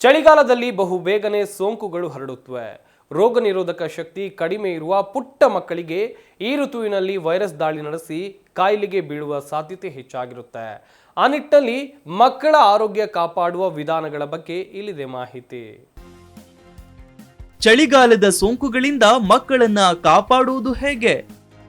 ಚಳಿಗಾಲದಲ್ಲಿ ಬಹು ಬೇಗನೆ ಸೋಂಕುಗಳು ಹರಡುತ್ತವೆ. ರೋಗ ನಿರೋಧಕ ಶಕ್ತಿ ಕಡಿಮೆ ಇರುವ ಪುಟ್ಟ ಮಕ್ಕಳಿಗೆ ಈ ಋತುವಿನಲ್ಲಿ ವೈರಸ್ ದಾಳಿ ನಡೆಸಿ ಕಾಯಿಲೆಗೆ ಬೀಳುವ ಸಾಧ್ಯತೆ ಹೆಚ್ಚಾಗಿರುತ್ತೆ. ಆ ನಿಟ್ಟಲ್ಲಿ ಮಕ್ಕಳ ಆರೋಗ್ಯ ಕಾಪಾಡುವ ವಿಧಾನಗಳ ಬಗ್ಗೆ ಇಲ್ಲಿದೆ ಮಾಹಿತಿ. ಚಳಿಗಾಲದ ಸೋಂಕುಗಳಿಂದ ಮಕ್ಕಳನ್ನ ಕಾಪಾಡುವುದು ಹೇಗೆ?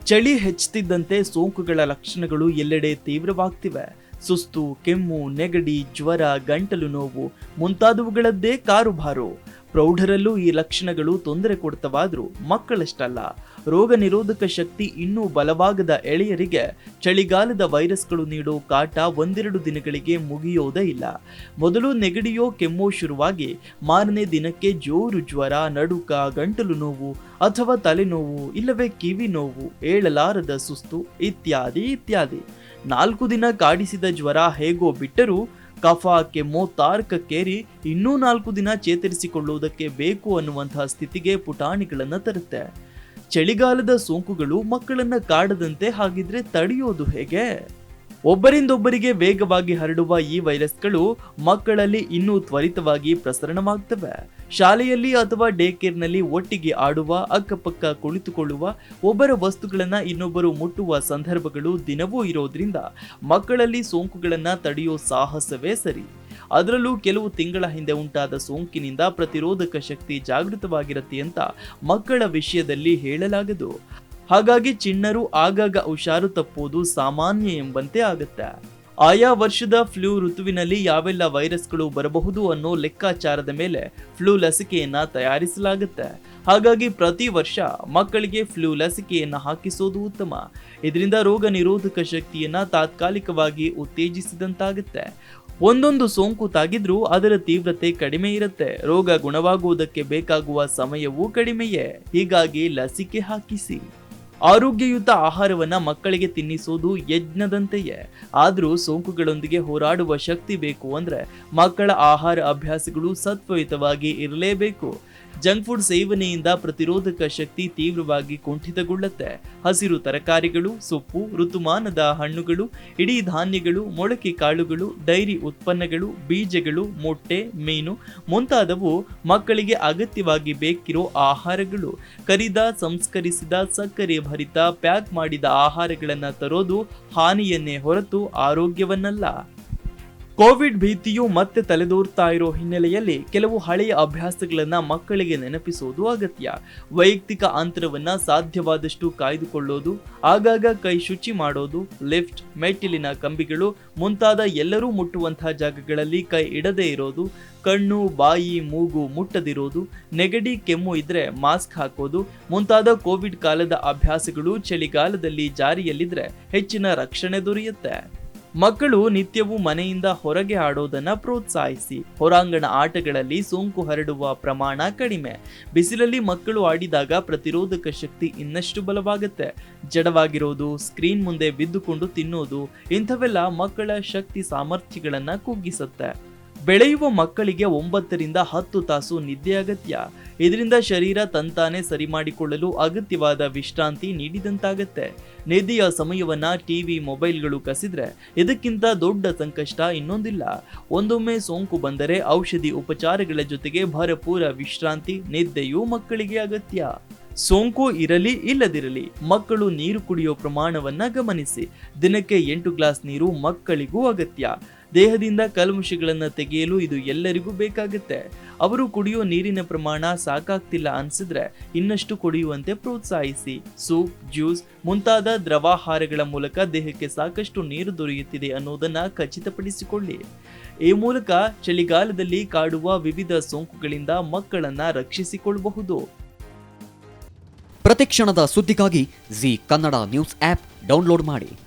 ಚಳಿ ಹೆಚ್ಚುತ್ತಿದ್ದಂತೆ ಸೋಂಕುಗಳ ಲಕ್ಷಣಗಳು ಎಲ್ಲೆಡೆ ತೀವ್ರವಾಗ್ತಿವೆ. ಸುಸ್ತು, ಕೆಮ್ಮು, ನೆಗಡಿ, ಜ್ವರ, ಗಂಟಲು ನೋವು ಮುಂತಾದವುಗಳದ್ದೇ ಕಾರುಭಾರು. ಪ್ರೌಢರಲ್ಲೂ ಈ ಲಕ್ಷಣಗಳು ತೊಂದರೆ ಕೊಡ್ತವಾದರೂ ಮಕ್ಕಳಷ್ಟಲ್ಲ. ರೋಗ ನಿರೋಧಕ ಶಕ್ತಿ ಇನ್ನೂ ಬಲವಾಗದ ಎಳೆಯರಿಗೆ ಚಳಿಗಾಲದ ವೈರಸ್ಗಳು ನೀಡೋ ಕಾಟ ಒಂದೆರಡು ದಿನಗಳಿಗೆ ಮುಗಿಯೋದೇ ಇಲ್ಲ. ಮೊದಲು ನೆಗಡಿಯೋ ಕೆಮ್ಮೋ ಶುರುವಾಗಿ ಮಾರನೇ ದಿನಕ್ಕೆ ಜೋರು ಜ್ವರ, ನಡುಕ, ಗಂಟಲು ನೋವು ಅಥವಾ ತಲೆನೋವು ಇಲ್ಲವೇ ಕಿವಿ ನೋವು, ಏಳಲಾರದ ಸುಸ್ತು ಇತ್ಯಾದಿ ಇತ್ಯಾದಿ. ನಾಲ್ಕು ದಿನ ಕಾಡಿಸಿದ ಜ್ವರ ಹೇಗೋ ಬಿಟ್ಟರೂ ಕಫ ಕೆಮ್ಮು ತಾರಕಕ್ಕೇರಿ ಇನ್ನೂ ನಾಲ್ಕು ದಿನ ಚೇತರಿಸಿಕೊಳ್ಳುವುದಕ್ಕೆ ಬೇಕು ಅನ್ನುವಂತಹ ಸ್ಥಿತಿಗೆ ಪುಟಾಣಿಗಳನ್ನು ತರುತ್ತೆ. ಚಳಿಗಾಲದ ಸೋಂಕುಗಳು ಮಕ್ಕಳನ್ನ ಕಾಡದಂತೆ ಹಾಗಿದ್ರೆ ತಡೆಯೋದು ಹೇಗೆ? ಒಬ್ಬರಿಂದೊಬ್ಬರಿಗೆ ವೇಗವಾಗಿ ಹರಡುವ ಈ ವೈರಸ್ಗಳು ಮಕ್ಕಳಲ್ಲಿ ಇನ್ನೂ ತ್ವರಿತವಾಗಿ ಪ್ರಸರಣವಾಗ್ತವೆ. ಶಾಲೆಯಲ್ಲಿ ಅಥವಾ ಡೇ ಕೇರ್ನಲ್ಲಿ ಒಟ್ಟಿಗೆ ಆಡುವ, ಅಕ್ಕಪಕ್ಕ ಕುಳಿತುಕೊಳ್ಳುವ, ಒಬ್ಬರ ವಸ್ತುಗಳನ್ನ ಇನ್ನೊಬ್ಬರು ಮುಟ್ಟುವ ಸಂದರ್ಭಗಳು ದಿನವೂ ಇರೋದ್ರಿಂದ ಮಕ್ಕಳಲ್ಲಿ ಸೋಂಕುಗಳನ್ನ ತಡೆಯೋ ಸಾಹಸವೇ ಸರಿ. ಅದರಲ್ಲೂ ಕೆಲವು ತಿಂಗಳ ಹಿಂದೆ ಉಂಟಾದ ಸೋಂಕಿನಿಂದ ಪ್ರತಿರೋಧಕ ಶಕ್ತಿ ಜಾಗೃತವಾಗಿರುತ್ತೆ ಅಂತ ಮಕ್ಕಳ ವಿಷಯದಲ್ಲಿ ಹೇಳಲಾಗದು. ಹಾಗಾಗಿ ಚಿಣ್ಣರು ಆಗಾಗ ಹುಷಾರು ತಪ್ಪುವುದು ಸಾಮಾನ್ಯ ಎಂಬಂತೆ ಆಗುತ್ತೆ. ಆಯಾ ವರ್ಷದ ಫ್ಲೂ ಋತುವಿನಲ್ಲಿ ಯಾವೆಲ್ಲ ವೈರಸ್ಗಳು ಬರಬಹುದು ಅನ್ನೋ ಲೆಕ್ಕಾಚಾರದ ಮೇಲೆ ಫ್ಲೂ ಲಸಿಕೆಯನ್ನ ತಯಾರಿಸಲಾಗುತ್ತೆ. ಹಾಗಾಗಿ ಪ್ರತಿ ವರ್ಷ ಮಕ್ಕಳಿಗೆ ಫ್ಲೂ ಲಸಿಕೆಯನ್ನ ಹಾಕಿಸೋದು ಉತ್ತಮ. ಇದರಿಂದ ರೋಗ ನಿರೋಧಕ ಶಕ್ತಿಯನ್ನ ತಾತ್ಕಾಲಿಕವಾಗಿ ಉತ್ತೇಜಿಸಿದಂತಾಗುತ್ತೆ. ಒಂದೊಂದು ಸೋಂಕು ತಾಗಿದ್ರೂ ಅದರ ತೀವ್ರತೆ ಕಡಿಮೆ ಇರುತ್ತೆ. ರೋಗ ಗುಣವಾಗುವುದಕ್ಕೆ ಬೇಕಾಗುವ ಸಮಯವೂ ಕಡಿಮೆಯೇ. ಹೀಗಾಗಿ ಲಸಿಕೆ ಹಾಕಿಸಿ. ಆರೋಗ್ಯಯುತ ಆಹಾರವನ್ನ ಮಕ್ಕಳಿಗೆ ತಿನ್ನಿಸೋದು ಯಜ್ಞದಂತೆಯೇ. ಆದರೂ ಸೋಂಕುಗಳೊಂದಿಗೆ ಹೋರಾಡುವ ಶಕ್ತಿ ಬೇಕು ಅಂದ್ರೆ ಮಕ್ಕಳ ಆಹಾರ ಅಭ್ಯಾಸಗಳು ಸತ್ವಯುತವಾಗಿ ಇರಲೇಬೇಕು. ಜಂಕ್ ಫುಡ್ ಸೇವನೆಯಿಂದ ಪ್ರತಿರೋಧಕ ಶಕ್ತಿ ತೀವ್ರವಾಗಿ ಕುಂಠಿತಗೊಳ್ಳುತ್ತೆ. ಹಸಿರು ತರಕಾರಿಗಳು, ಸೊಪ್ಪು, ಋತುಮಾನದ ಹಣ್ಣುಗಳು, ಇಡೀ ಧಾನ್ಯಗಳು, ಮೊಳಕೆ ಕಾಳುಗಳು, ಡೈರಿ ಉತ್ಪನ್ನಗಳು, ಬೀಜಗಳು, ಮೊಟ್ಟೆ, ಮೀನು ಮುಂತಾದವು ಮಕ್ಕಳಿಗೆ ಅಗತ್ಯವಾಗಿ ಬೇಕಿರೋ ಆಹಾರಗಳು. ಕರಿದ, ಸಂಸ್ಕರಿಸಿದ, ಸಕ್ಕರೆ ಭರಿತ, ಪ್ಯಾಕ್ ಮಾಡಿದ ಆಹಾರಗಳನ್ನು ತರೋದು ಹಾನಿಯನ್ನೇ ಹೊರತು ಆರೋಗ್ಯವನ್ನಲ್ಲ. ಕೋವಿಡ್ ಭೀತಿಯು ಮತ್ತೆ ತಲೆದೋರ್ತಾ ಇರೋ ಹಿನ್ನೆಲೆಯಲ್ಲಿ ಕೆಲವು ಹಳೆಯ ಅಭ್ಯಾಸಗಳನ್ನ ಮಕ್ಕಳಿಗೆ ನೆನಪಿಸೋದು ಅಗತ್ಯ. ವೈಯಕ್ತಿಕ ಅಂತರವನ್ನು ಸಾಧ್ಯವಾದಷ್ಟು ಕಾಯ್ದುಕೊಳ್ಳೋದು, ಆಗಾಗ ಕೈ ಶುಚಿ ಮಾಡೋದು, ಲಿಫ್ಟ್, ಮೆಟ್ಟಿಲಿನ ಕಂಬಿಗಳು, ಮುಂತಾದ ಎಲ್ಲರೂ ಮುಟ್ಟುವಂತಹ ಜಾಗಗಳಲ್ಲಿ ಕೈ ಇಡದೇ ಇರೋದು, ಕಣ್ಣು, ಬಾಯಿ, ಮೂಗು ಮುಟ್ಟದಿರೋದು, ನೆಗಡಿ, ಕೆಮ್ಮು ಇದ್ರೆ ಮಾಸ್ಕ್ ಹಾಕೋದು, ಮುಂತಾದ ಕೋವಿಡ್ ಕಾಲದ ಅಭ್ಯಾಸಗಳು ಚಳಿಗಾಲದಲ್ಲಿ ಜಾರಿಯಲ್ಲಿದ್ರೆ ಹೆಚ್ಚಿನ ರಕ್ಷಣೆ ದೊರೆಯುತ್ತೆ. ಮಕ್ಕಳು ನಿತ್ಯವೂ ಮನೆಯಿಂದ ಹೊರಗೆ ಆಡೋದನ್ನ ಪ್ರೋತ್ಸಾಹಿಸಿ. ಹೊರಾಂಗಣ ಆಟಗಳಲ್ಲಿ ಸೋಂಕು ಹರಡುವ ಪ್ರಮಾಣ ಕಡಿಮೆ. ಬಿಸಿಲಲ್ಲಿ ಮಕ್ಕಳು ಆಡಿದಾಗ ಪ್ರತಿರೋಧಕ ಶಕ್ತಿ ಇನ್ನಷ್ಟು ಬಲವಾಗುತ್ತೆ. ಜಡವಾಗಿರೋದು, ಸ್ಕ್ರೀನ್ ಮುಂದೆ ಬಿದ್ದುಕೊಂಡು ತಿನ್ನೋದು, ಇಂಥವೆಲ್ಲ ಮಕ್ಕಳ ಶಕ್ತಿ ಸಾಮರ್ಥ್ಯಗಳನ್ನ ಕುಗ್ಗಿಸುತ್ತೆ. ಬೆಳೆಯುವ ಮಕ್ಕಳಿಗೆ ಒಂಬತ್ತರಿಂದ ಹತ್ತು ತಾಸು ನಿದ್ದೆ ಅಗತ್ಯ. ಇದರಿಂದ ಶರೀರ ತಂತಾನೆ ಸರಿ ಮಾಡಿಕೊಳ್ಳಲು ಅಗತ್ಯವಾದ ವಿಶ್ರಾಂತಿ ನೀಡಿದಂತಾಗತ್ತೆ. ನಿದ್ದೆಯ ಸಮಯವನ್ನ ಟಿವಿ, ಮೊಬೈಲ್ಗಳು ಕಸಿದ್ರೆ ಇದಕ್ಕಿಂತ ದೊಡ್ಡ ಸಂಕಷ್ಟ ಇನ್ನೊಂದಿಲ್ಲ. ಒಂದೊಮ್ಮೆ ಸೋಂಕು ಬಂದರೆ ಔಷಧಿ ಉಪಚಾರಗಳ ಜೊತೆಗೆ ಭರಪೂರ ವಿಶ್ರಾಂತಿ, ನಿದ್ದೆಯೂ ಮಕ್ಕಳಿಗೆ ಅಗತ್ಯ. ಸೋಂಕು ಇರಲಿ ಇಲ್ಲದಿರಲಿ, ಮಕ್ಕಳು ನೀರು ಕುಡಿಯೋ ಪ್ರಮಾಣವನ್ನ ಗಮನಿಸಿ. ದಿನಕ್ಕೆ ಎಂಟು ಗ್ಲಾಸ್ ನೀರು ಮಕ್ಕಳಿಗೂ ಅಗತ್ಯ. ದೇಹದಿಂದ ಕಲ್ಮುಷಗಳನ್ನು ತೆಗೆಯಲು ಇದು ಎಲ್ಲರಿಗೂ ಬೇಕಾಗುತ್ತೆ. ಅವರು ಕುಡಿಯೋ ನೀರಿನ ಪ್ರಮಾಣ ಸಾಕಾಗ್ತಿಲ್ಲ ಅನ್ಸಿದ್ರೆ ಇನ್ನಷ್ಟು ಕುಡಿಯುವಂತೆ ಪ್ರೋತ್ಸಾಹಿಸಿ. ಸೂಪ್, ಜ್ಯೂಸ್, ಮುಂತಾದ ದ್ರವಾಹಾರಗಳ ಮೂಲಕ ದೇಹಕ್ಕೆ ಸಾಕಷ್ಟು ನೀರು ದೊರೆಯುತ್ತಿದೆ ಅನ್ನೋದನ್ನು ಖಚಿತಪಡಿಸಿಕೊಳ್ಳಿ. ಈ ಮೂಲಕ ಚಳಿಗಾಲದಲ್ಲಿ ಕಾಡುವ ವಿವಿಧ ಸೋಂಕುಗಳಿಂದ ಮಕ್ಕಳನ್ನ ರಕ್ಷಿಸಿಕೊಳ್ಳಬಹುದು. ಪ್ರತಿಕ್ಷಣದ ಸುದ್ದಿಗಾಗಿ Zee Kannada news app download ಮಾಡಿ.